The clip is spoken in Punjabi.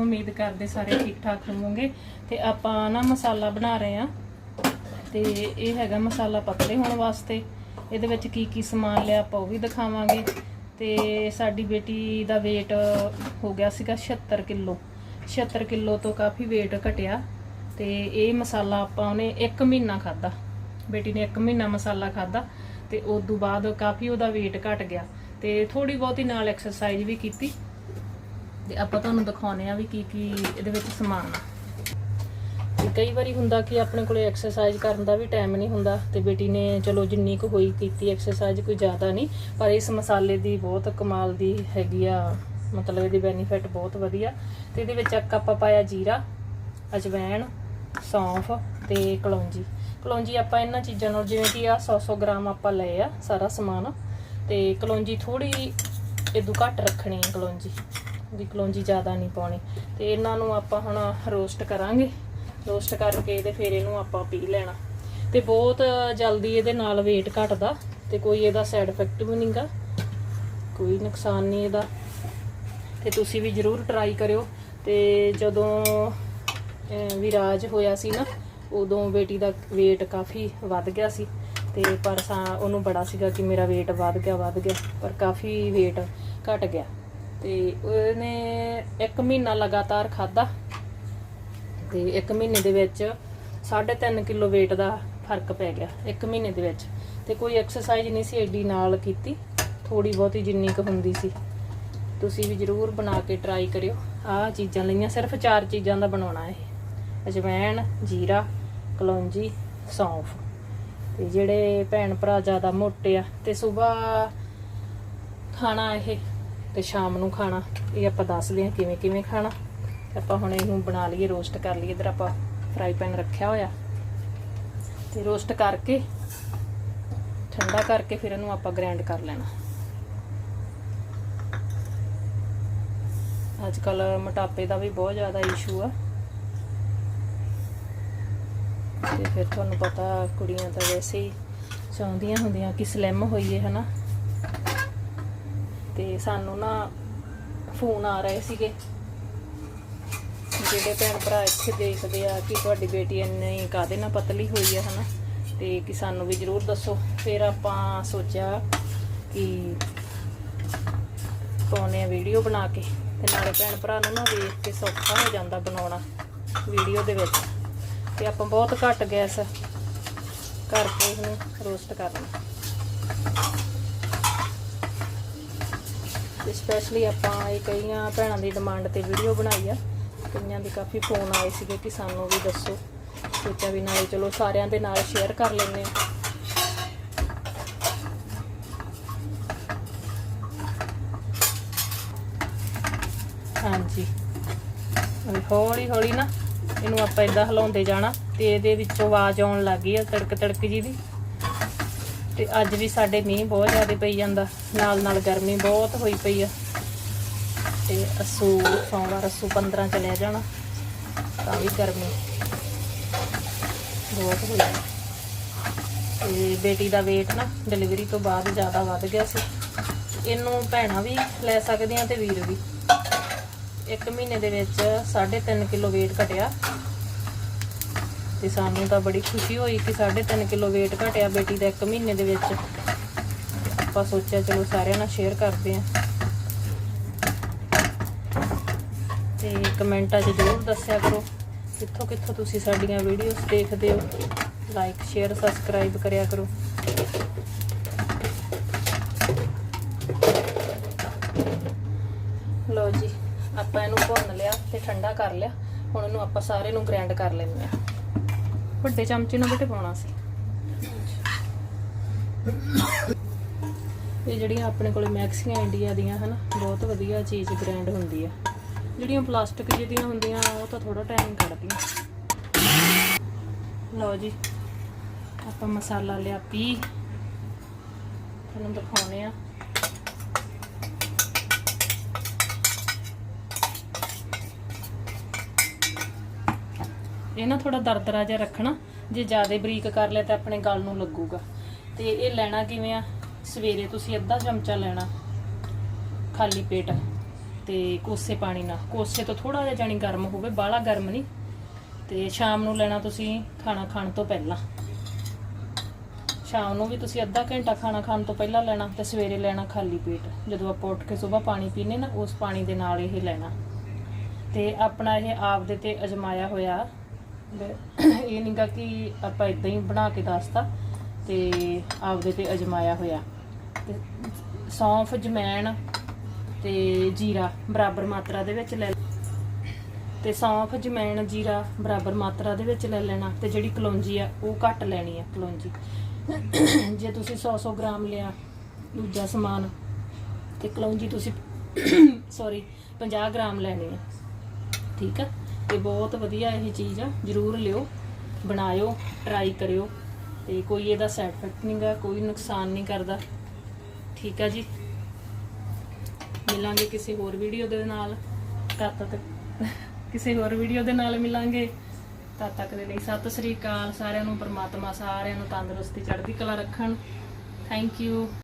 ਉਮੀਦ ਕਰਦੇ ਸਾਰੇ ਠੀਕ ਠਾਕ ਹੋਵੋਗੇ। ਤੇ ਆਪਾਂ ਨਾ ਮਸਾਲਾ ਬਣਾ ਰਹੇ ਆ ਤੇ ਇਹ ਹੈਗਾ ਮਸਾਲਾ ਪਤਲੇ ਹੋਣ ਵਾਸਤੇ। ਇਹਦੇ ਵਿੱਚ ਕੀ ਕੀ ਸਮਾਨ ਲਿਆ ਆਪਾਂ ਉਹ ਵੀ ਦਿਖਾਵਾਂਗੇ। ਤੇ ਸਾਡੀ ਬੇਟੀ ਦਾ weight ਹੋ ਗਿਆ ਸੀਗਾ 76 ਕਿਲੋ। 76 ਕਿਲੋ ਤੋਂ ਕਾਫੀ weight ਘਟਿਆ। ਤੇ ਇਹ ਮਸਾਲਾ ਆਪਾਂ ਉਹਨੇ 1 ਮਹੀਨਾ ਖਾਦਾ ਬੇਟੀ ਨੇ 1 ਮਹੀਨਾ ਮਸਾਲਾ ਖਾਦਾ ਤੇ ਉਸ ਤੋਂ ਬਾਅਦ ਕਾਫੀ ਉਹਦਾ weight ਘਟ ਗਿਆ। ਤੇ ਥੋੜੀ ਬਹੁਤੀ ਨਾਲ ਐਕਸਰਸਾਈਜ਼ ਵੀ ਕੀਤੀ। ਤੇ ਆਪਾਂ ਤੁਹਾਨੂੰ ਦਿਖਾਉਨੇ ਆ ਵੀ ਕੀ ਕੀ ਇਹਦੇ ਵਿੱਚ ਸਮਾਨ ਆ। ਕਈ ਵਾਰੀ ਹੁੰਦਾ ਕਿ ਆਪਣੇ ਕੋਲੇ ਐਕਸਰਸਾਈਜ਼ ਕਰਨ ਦਾ ਵੀ ਟਾਈਮ ਨਹੀਂ ਹੁੰਦਾ ਤੇ ਬੇਟੀ ਨੇ ਚਲੋ ਜਿੰਨੀ ਕੁ ਹੋਈ ਕੀਤੀ ਐਕਸਰਸਾਈਜ਼ ਕੋਈ ਜ਼ਿਆਦਾ ਨਹੀਂ, ਪਰ ਇਸ ਮਸਾਲੇ ਦੀ ਬਹੁਤ ਕਮਾਲ ਦੀ ਹੈਗੀ ਆ, ਮਤਲਬ ਇਹਦੀ ਬੈਨੀਫਿਟ ਬਹੁਤ ਵਧੀਆ। ਤੇ ਇਹਦੇ ਵਿੱਚ ਇੱਕ ਆਪਾਂ ਪਾਇਆ ਜੀਰਾ ਅਜਵਾਇਣ ਸੌਂਫ ਤੇ ਕਲੌਂਜੀ। ਕਲੌਂਜੀ ਆਪਾਂ ਇਹਨਾਂ ਚੀਜ਼ਾਂ ਨਾਲ ਜਿਵੇਂ ਕਿ ਆ 100-100 ਗ੍ਰਾਮ ਆਪਾਂ ਲਏ ਆ ਸਾਰਾ ਸਮਾਨ। ਤੇ ਕਲੌਂਜੀ ਥੋੜੀ ਇਦੋਂ ਘੱਟ ਰੱਖਣੀ ਹੈ ਕਲੌਂਜੀ। ਵੀ ਕਲੌਂਜੀ ਜ਼ਿਆਦਾ ਨਹੀਂ ਪਾਉਣੀ। ਤੇ ਇਹਨਾਂ ਨੂੰ ਆਪਾਂ ਹੁਣ ਰੋਸਟ ਕਰਾਂਗੇ। ਰੋਸਟ ਕਰਕੇ ਤੇ ਫਿਰ ਇਹਨੂੰ ਆਪਾਂ ਪੀ ਲੈਣਾ। ਤੇ ਬਹੁਤ ਜਲਦੀ ਇਹਦੇ ਨਾਲ weight ਘਟਦਾ ਤੇ ਕੋਈ ਇਹਦਾ ਸਾਈਡ ਇਫੈਕਟ ਵੀ ਨਹੀਂਗਾ ਕੋਈ ਨੁਕਸਾਨ ਨਹੀਂ ਇਹਦਾ। ਤੇ ਤੁਸੀਂ ਵੀ ਜਰੂਰ ਟਰਾਈ ਕਰਿਓ। ਤੇ ਜਦੋਂ ਵਿਰਾਜ ਹੋਇਆ ਸੀ ਨਾ, ਉਦੋਂ ਬੇਟੀ ਦਾ weight ਕਾਫੀ ਵੱਧ ਗਿਆ ਸੀ। ਤੇ ਪਰ ਸਾ, ਉਹਨੂੰ ਬੜਾ ਸੀਗਾ ਕਿ ਮੇਰਾ weight ਵੱਧ ਗਿਆ ਵੱਧ ਗਿਆ। ਪਰ ਕਾਫੀ weight ਘਟ ਗਿਆ। ਤੇ ਉਹਨੇ 1 ਮਹੀਨਾ ਲਗਾਤਾਰ ਖਾਦਾ ਤੇ 1 ਮਹੀਨੇ ਦੇ ਵਿੱਚ 3.5 ਕਿਲੋ weight ਦਾ ਫ਼ਰਕ ਪੈ ਗਿਆ 1 ਮਹੀਨੇ ਦੇ ਵਿੱਚ। ਤੇ ਕੋਈ ਐਕਸਰਸਾਈਜ਼ ਨਹੀਂ ਸੀ ਐਡੀ ਨਾਲ ਕੀਤੀ ਥੋੜੀ ਬਹੁਤੀ ਜਿੰਨੀ ਕੁ ਹੁੰਦੀ ਸੀ। ਤੁਸੀਂ ਵੀ ਜਰੂਰ ਬਣਾ ਕੇ ਟਰਾਈ ਕਰਿਓ। ਆਹ ਚੀਜ਼ਾਂ ਲਈਆਂ, ਸਿਰਫ ਚਾਰ ਚੀਜ਼ਾਂ ਦਾ ਬਣਾਉਣਾ ਇਹ। ਅਜਵਾਇਣ ਜੀਰਾ, ਕਲੌਂਜੀ, ਸੌਂਫ। ਤੇ ਜਿਹੜੇ ਭੈਣ ਭਰਾ ਜ਼ਿਆਦਾ ਮੋਟੇ ਆ, ਤੇ ਸਵੇਰ ਖਾਣਾ ਇਹ ਤੇ ਸ਼ਾਮ ਨੂੰ ਖਾਣਾ। ਇਹ ਆਪਾਂ ਦੱਸਦੇ ਹਾਂ ਕਿਵੇਂ ਕਿਵੇਂ ਖਾਣਾ। ਤੇ ਆਪਾਂ ਹੁਣ ਇਹਨੂੰ ਬਣਾ ਲਈਏ ਰੋਸਟ ਕਰ ਲਈਏ। ਇਧਰ ਆਪਾਂ ਫਰਾਈ ਪੈਨ ਰੱਖਿਆ ਹੋਇਆ। ਤੇ ਰੋਸਟ ਕਰਕੇ, ਠੰਡਾ ਕਰਕੇ ਫਿਰ ਇਹਨੂੰ ਆਪਾਂ ਗ੍ਰਾਈਂਡ ਕਰ ਲੈਣਾ। ਅੱਜ ਕੱਲ ਮੋਟਾਪੇ ਦਾ ਵੀ ਬਹੁਤ ਜ਼ਿਆਦਾ ਇਸ਼ੂ ਆ। ਤੇ ਫਿਰ ਤੁਹਾਨੂੰ ਪਤਾ ਕੁੜੀਆਂ ਤਾਂ ਵੈਸੇ ਹੀ ਚਾਹੁੰਦੀਆਂ ਹੁੰਦੀਆਂ ਕਿ ਸਲਿਮ ਹੋਈਏ, ਹਨਾ। ਤੇ ਸਾਨੂੰ ਨਾ ਫੋਨ ਆ ਰਹੇ ਸੀਗੇ। ਜਿਹੜੇ ਭੈਣ ਭਰਾ ਇੱਥੇ ਦੇਖਦੇ ਆ ਕਿ ਤੁਹਾਡੀ ਬੇਟੀ ਇੰਨੀ ਕਾਦੇ ਨਾਲ ਪਤਲੀ ਹੋਈ ਹੈ ਹਨਾ? ਤੇ ਕਿ ਸਾਨੂੰ ਵੀ ਜਰੂਰ ਦੱਸੋ। ਫਿਰ ਆਪਾਂ ਸੋਚਿਆ ਕਿ ਪਾਉਣੇ ਆ ਵੀਡੀਓ ਬਣਾ ਕੇ ਤੇ ਨਾਲੇ ਭੈਣ ਭਰਾ ਨੂੰ ਨਾ ਵੇਖ ਕੇ ਸੌਖਾ ਹੋ ਜਾਂਦਾ ਬਣਾਉਣਾ ਵੀਡੀਓ ਦੇ ਵਿੱਚ। ਤੇ ਆਪਾਂ ਬਹੁਤ ਘੱਟ ਗੈਸ ਕਰਕੇ ਇਹਨੂੰ ਰੋਸਟ ਕਰਨਾ। ਤੇ ਸਪੈਸ਼ਲੀ ਆਪਾਂ ਇਹ ਕਈਆਂ ਭੈਣਾਂ ਦੀ ਡਿਮਾਂਡ ਤੇ ਵੀਡੀਓ ਬਣਾਈ ਆ। ਕਈਆਂ ਦੇ ਕਾਫੀ ਫੋਨ ਆਏ ਸੀਗੇ ਕਿ ਸਾਨੂੰ ਵੀ ਦੱਸੋ। ਸੋਚਿਆ ਵੀ ਨਾਲੇ ਚਲੋ ਸਾਰਿਆਂ ਦੇ ਨਾਲ ਸ਼ੇਅਰ ਕਰ ਲੈਂਦੇ ਆ ਹਾਂਜੀ। ਹੌਲੀ ਹੌਲੀ ਨਾ ਇਹਨੂੰ ਆਪਾਂ ਇਦਾਂ ਹਿਲਾਉਂਦੇ ਜਾਣਾ ਤੇ ਇਹਦੇ ਵਿੱਚੋਂ ਆਵਾਜ਼ ਆਉਣ ਲੱਗ ਗਈ ਆ ਤੜਕ ਤੜਕ ਜੀ ਦੀ। ਤੇ ਅੱਜ ਵੀ ਸਾਡੇ ਮੀਂਹ ਬਹੁਤ ਜ਼ਿਆਦਾ ਪਈ ਜਾਂਦਾ। ਨਾਲ ਨਾਲ ਗਰਮੀ ਬਹੁਤ ਹੋਈ ਪਈ ਆ। ਤੇ ਅਸੂ ਸੋਮਵਾਰ, ਅਸੂ 15 ਚਲਿਆ ਜਾਣਾ। ਤਾਂ ਵੀ ਗਰਮੀ ਬਹੁਤ ਹੋਈ ਆ। ਤੇ ਬੇਟੀ ਦਾ weight ਨਾ ਡਿਲੀਵਰੀ ਤੋਂ ਬਾਅਦ ਜ਼ਿਆਦਾ ਵੱਧ ਗਿਆ ਸੀ। ਇਹਨੂੰ ਭੈਣਾਂ ਵੀ ਲੈ ਸਕਦੀਆਂ ਤੇ ਵੀਰ ਵੀ। ਇੱਕ ਮਹੀਨੇ ਦੇ ਵਿੱਚ 3.5 ਕਿਲੋ weight ਘਟਿਆ। ਤੇ ਸਾਨੂੰ ਤਾਂ ਬੜੀ ਖੁਸ਼ੀ ਹੋਈ ਕਿ 3.5 ਕਿਲੋ weight ਘਟਿਆ ਬੇਟੀ ਦਾ ਇੱਕ ਮਹੀਨੇ ਦੇ ਵਿੱਚ। ਆਪਾਂ ਸੋਚਿਆ ਚਲੋ ਸਾਰਿਆਂ ਨਾਲ ਸ਼ੇਅਰ ਕਰਦੇ ਆਂ ਤੇ ਕਮੈਂਟਾਂ 'ਚ ਜ਼ਰੂਰ ਦੱਸਿਆ ਕਰੋ ਕਿੱਥੋਂ ਕਿੱਥੋਂ ਤੁਸੀਂ ਸਾਡੀਆਂ ਵੀਡੀਓਜ਼ ਦੇਖਦੇ ਹੋ। ਲਾਈਕ ਸ਼ੇਅਰ ਸਬਸਕ੍ਰਾਈਬ ਕਰਿਆ ਕਰੋ। ਲਓ ਜੀ, ਆਪਾਂ ਇਹਨੂੰ ਭੁੰਨ ਲਿਆ ਤੇ ਠੰਡਾ ਕਰ ਲਿਆ। ਹੁਣ ਇਹਨੂੰ ਆਪਾਂ ਸਾਰੇ ਨੂੰ ਗ੍ਰਾਈਂਡ ਕਰ ਲੈਂਦੇ ਆ ਵੱਡੇ ਚਮਚੇ ਨਾਲ ਬੇਟੇ ਪਾਉਣਾ ਸੀ। ਇਹ ਜਿਹੜੀਆਂ ਆਪਣੇ ਕੋਲੇ ਮੈਕਸੀਆਂ ਇੰਡੀਆ ਦੀਆਂ ਹਨਾ, ਬਹੁਤ ਵਧੀਆ ਚੀਜ਼ ਗ੍ਰਾਈਂਡ ਹੁੰਦੀ ਆ। ਜਿਹੜੀਆਂ ਪਲਾਸਟਿਕ ਜਿਹਦੀਆਂ ਹੁੰਦੀਆਂ, ਉਹ ਤਾਂ ਥੋੜਾ ਟਾਈਮ ਕੱਢਦੀਆਂ। ਲਓ ਜੀ, ਆਪਾਂ ਮਸਾਲਾ ਲਿਆ, ਪੀ। ਤੁਹਾਨੂੰ ਦਿਖਾਉਣੇ ਆ। ਇਹ ਨਾ ਥੋੜਾ ਦਰਦਰਾ ਜਿਹਾ ਰੱਖਣਾ, ਜੇ ਜ਼ਿਆਦਾ ਬਰੀਕ ਕਰ ਲਿਆ ਤਾਂ ਆਪਣੇ ਗਲ ਨੂੰ ਲੱਗੂਗਾ। ਤੇ ਇਹ ਲੈਣਾ ਕਿਵੇਂ ਆ? ਸਵੇਰੇ ਤੁਸੀਂ ਅੱਧਾ ਚਮਚਾ ਲੈਣਾ, ਖਾਲੀ ਪੇਟ, ਤੇ ਕੋਸੇ ਪਾਣੀ ਨਾਲ। ਕੋਸੇ ਤੋਂ ਥੋੜਾ ਜਿਹਾ ਜਾਨੀ ਗਰਮ ਹੋਵੇ, ਬਾਹਲਾ ਗਰਮ ਨਹੀਂ। ਤੇ ਸ਼ਾਮ ਨੂੰ ਲੈਣਾ ਤੁਸੀਂ ਖਾਣਾ ਖਾਣ ਤੋਂ ਪਹਿਲਾਂ। ਸ਼ਾਮ ਨੂੰ ਵੀ ਤੁਸੀਂ ਅੱਧਾ ਘੰਟਾ ਖਾਣਾ ਖਾਣ ਤੋਂ ਪਹਿਲਾਂ ਲੈਣਾ ਤੇ ਸਵੇਰੇ ਲੈਣਾ ਖਾਲੀ ਪੇਟ। ਜਦੋਂ ਆਪਾਂ ਉੱਠ ਕੇ ਸਵੇਰ ਪਾਣੀ ਪੀਨੇ ਨਾ, ਉਸ ਪਾਣੀ ਦੇ ਨਾਲ ਇਹ ਲੈਣਾ। ਤੇ ਆਪਣਾ ਇਹ ਆਪ ਦੇ ਤੇ ਅਜਮਾਇਆ ਹੋਇਆ ਇਹ ਨਹੀਂਗਾ ਕਿ ਆਪਾਂ ਇਦਾਂ ਹੀ ਬਣਾ ਕੇ ਦੱਸਤਾ ਤੇ ਆਪਦੇ ਤੇ ਅਜਮਾਇਆ ਹੋਇਆ। ਤੇ ਸੌਂਫ, ਜਮੈਣ ਤੇ ਜੀਰਾ ਬਰਾਬਰ ਮਾਤਰਾ ਦੇ ਵਿੱਚ ਲੈ ਤੇ ਸੌਂਫ, ਜਮੈਣ, ਜੀਰਾ ਬਰਾਬਰ ਮਾਤਰਾ ਦੇ ਵਿੱਚ ਲੈ ਲੈਣਾ ਤੇ ਜਿਹੜੀ ਕਲੌਂਜੀ ਆ ਉਹ ਘੱਟ ਲੈਣੀ ਆ ਕਲੌਂਜੀ। ਜੇ ਤੁਸੀਂ 100-100 ਗ੍ਰਾਮ ਲਿਆ ਦੂਜਾ ਸਮਾਨ ਤੇ ਕਲੌਂਜੀ ਤੁਸੀਂ ਸੌਰੀ 50 ਗ੍ਰਾਮ ਲੈਣੀ ਆ। ਠੀਕ ਆ? ਤੇ ਬਹੁਤ ਵਧੀਆ ਇਹ ਚੀਜ਼ ਆ, ਜਰੂਰ ਲਿਓ, ਬਣਾਇਓ ਟਰਾਈ ਕਰਿਓ, ਤੇ ਕੋਈ ਇਹਦਾ ਸਾਈਡ ਇਫੈਕਟ ਨਹੀਂਗਾ ਕੋਈ ਨੁਕਸਾਨ ਨਹੀਂ ਕਰਦਾ। ਠੀਕ ਆ ਜੀ। ਮਿਲਾਂਗੇ ਕਿਸੇ ਹੋਰ ਵੀਡੀਓ ਦੇ ਨਾਲ। ਤਦ ਤੱਕ ਕਿਸੇ ਹੋਰ ਵੀਡੀਓ ਦੇ ਨਾਲ ਮਿਲਾਂਗੇ। ਤਦ ਤੱਕ ਦੇ ਲਈ ਸਤਿ ਸ੍ਰੀ ਅਕਾਲ। ਸਾਰਿਆਂ ਨੂੰ ਪਰਮਾਤਮਾ ਸਾਰਿਆਂ ਨੂੰ ਤੰਦਰੁਸਤੀ, ਚੜ੍ਹਦੀ ਕਲਾ ਰੱਖਣ। Thank you